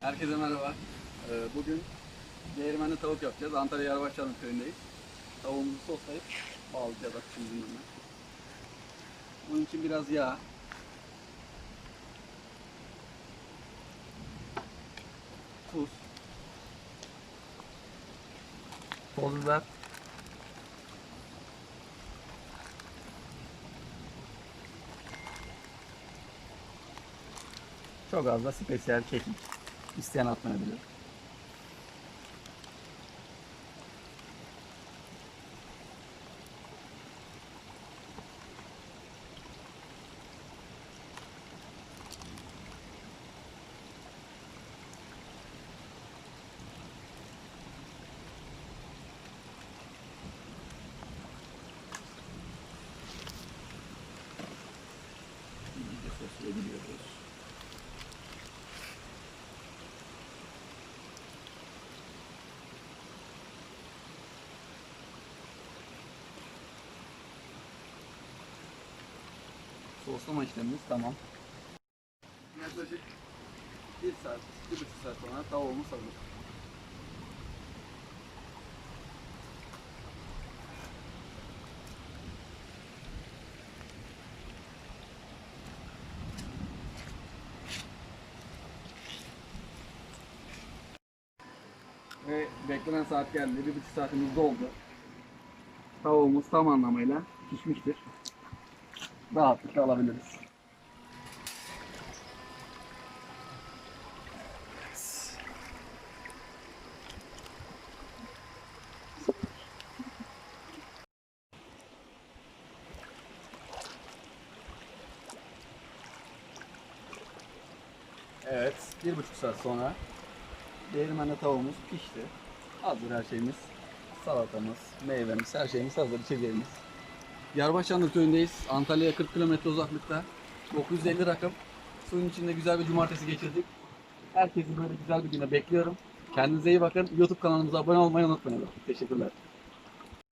Herkese merhaba. Ee, bugün değirmenli tavuk yapacağız. Antalya Yarbaşçı'nın köyündeyiz. Tavuğumuzu soslayıp bağlayacağız akşam günlerine. Bunun için biraz yağ, tuz, toz biber, çok az da spesiyel kekik. İsteyen atmayabilir. Soslama işlemimiz tamam. Yaklaşık 1 saat, 1,5 saat sonra tavuğumuz hazır. Ve beklenen saat geldi. Bir buçuk saatimiz doldu. Tavuğumuz tam anlamıyla pişmiştir. Rahatlıkla alabiliriz. Evet, bir buçuk saat sonra değirmende tavuğumuz pişti. Hazır her şeyimiz. Salatamız, meyvemiz, her şeyimiz hazır, içeceğimiz. Yarbaşanlı köyündeyiz. Antalya'ya 40 kilometre uzaklıkta. 950 rakım. Suyun içinde güzel bir cumartesi geçirdik. Herkesi böyle güzel bir güne bekliyorum. Kendinize iyi bakın. YouTube kanalımıza abone olmayı unutmayın. Teşekkürler.